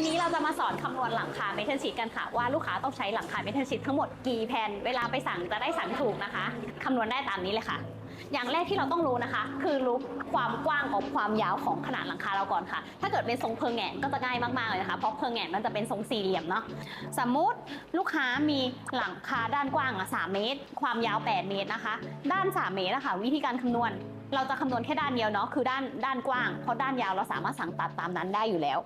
วันนี้เราจะมาสอนคำนวณหลังคาเมทัลชีตกันค่ะ ว่าลูกค้าต้องใช้หลังคาเมทัลชีตทั้งหมดกี่แผ่นเวลาไปสั่งจะได้สั่งถูกนะคะคำนวณได้ตามนี้เลยค่ะ อย่างแรกที่เราต้องรู้นะคะ คือรู้ความกว้างกับความยาวของขนาดหลังคาเราก่อนค่ะ ถ้าเกิดเป็นทรงเพิงแหงนก็จะง่ายมากๆเลยนะคะ เพราะเพิงแหงนมันจะเป็นทรงสี่เหลี่ยมเนาะ สมมุติลูกค้ามีหลังคาด้านกว้างอะ3เมตร ความยาว 8 เมตรนะคะ ด้าน 3 เมตรนะคะวิธีการคำนวณเราจะคำนวณแค่ด้านเดียวเนาะคือด้านด้านกว้างเพราะด้านยาวเราสามารถสั่งตัดตามนั้นได้อยู่แล้ว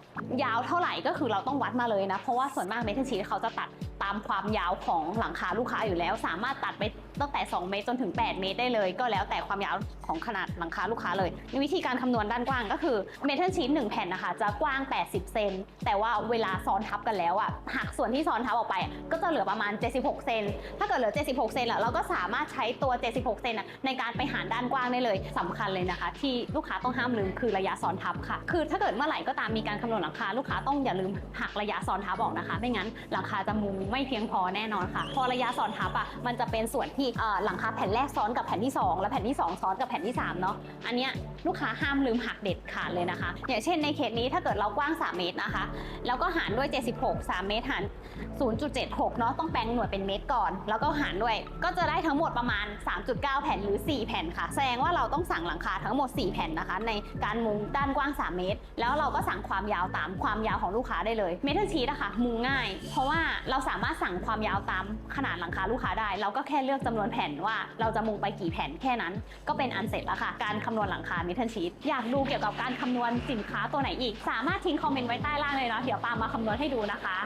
ยาวเท่าไหร่ก็คือเราต้องวัดมาเลยนะ เพราะว่าส่วนมากเมทัลชีทเขาจะตัด ตามความยาวของหลังคาลูกค้าอยู่แล้ว สามารถตัดไปตั้งแต่ 2 เมตรจนถึง 8 เมตรได้เลย ก็แล้วแต่ความยาวของขนาดหลังคาลูกค้าเลยวิธีการคำนวณด้านกว้างก็คือเมทัลชีทหนึ่งแผ่นนะคะจะกว้าง 80 เซนแต่ว่าเวลาซ้อนทับกันแล้วอะหักส่วนที่ซ้อนทับออกไป ก็จะเหลือประมาณ 76 เซนถ้าเกิดเหลือ 76 เซนแล้วเราก็สามารถใช้ตัว 76 เซนในการไปหารด้านกว้างได้เลยสำคัญเลยนะคะ ที่ลูกค้าต้องห้ามลืมคือระยะซ้อนทับค่ะ คือถ้าเกิดเมื่อไหร่ก็ตามมีการคำนวณหลังคาลูกค้าต้องอย่าลืมหักระยะซ้อนทับออกนะคะ ไม่งั้นหลังคาจะมุงไม่เพียงพอแน่นอนค่ะ พอระยะซ้อนทับอะมันจะเป็นส่วนที่หลังคาแผ่นแรกซ้อนกับแผ่นที่ 2 และแผ่นที่ 2 ซ้อนกับแผ่นที่3เนาะอันเนี้ยลูกค้าห้ามลืมหักเด็ดขาดเลยนะคะอย่างเช่นในเคสนี้ถ้าเกิดเรากว้าง 3 เมตรนะคะ แล้วก็หารด้วย 76 3 เมตรหาร 0.76 เนาะต้องแปลงหน่วยเป็นเมตรก่อน แล้วก็หารด้วยก็จะได้ทั้งหมดประมาณ 3.9 แผ่นหรือ 4 แผ่นค่ะ แสดงว่าเราต้องสั่งหลังคาทั้งหมด 4 แผ่นนะคะ ในการมุงด้านกว้าง 3 เมตร แล้วเราก็สั่งความยาวตามความยาวของลูกค้าได้เลยเมทัลชีตอะคะมุงง่าย เพราะว่า เราสามารถสั่งความยาวตามขนาดหลังคาลูกค้าได้ เราก็แค่เลือกจำนวนแผ่นว่าเราจะมุงไปกี่แผ่นแค่นั้น ก็เป็นอันเสร็จแล้วค่ะ การคำนวณหลังคาเมทัลชีตอยากดูเกี่ยวกับการคำนวณสินค้าตัวไหนอีก สามารถทิ้งคอมเมนต์ไว้ใต้ล่างเลยเนาะเดี๋ยวปามาคำนวณให้ดูนะคะ